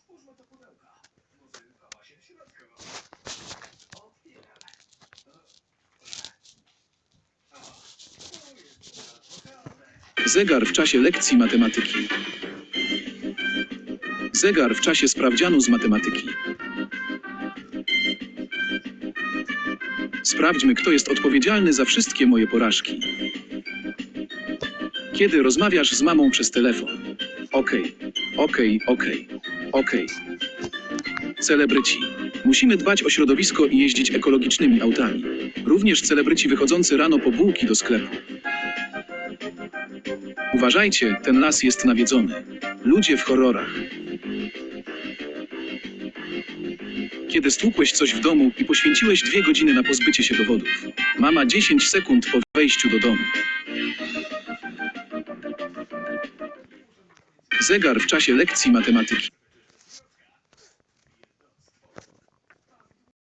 Otwórzmy te pudełka. Się w środku. Zegar w czasie lekcji matematyki. Zegar w czasie sprawdzianu z matematyki. Sprawdźmy, kto jest odpowiedzialny za wszystkie moje porażki. Kiedy rozmawiasz z mamą przez telefon? Okej, okej, okej, okej. Celebryci. Musimy dbać o środowisko i jeździć ekologicznymi autami. Również celebryci wychodzący rano po bułki do sklepu. Uważajcie, ten las jest nawiedzony. Ludzie w horrorach. Kiedy stłukłeś coś w domu i poświęciłeś dwie godziny na pozbycie się dowodów. Mama 10 sekund po wejściu do domu. Zegar w czasie lekcji matematyki.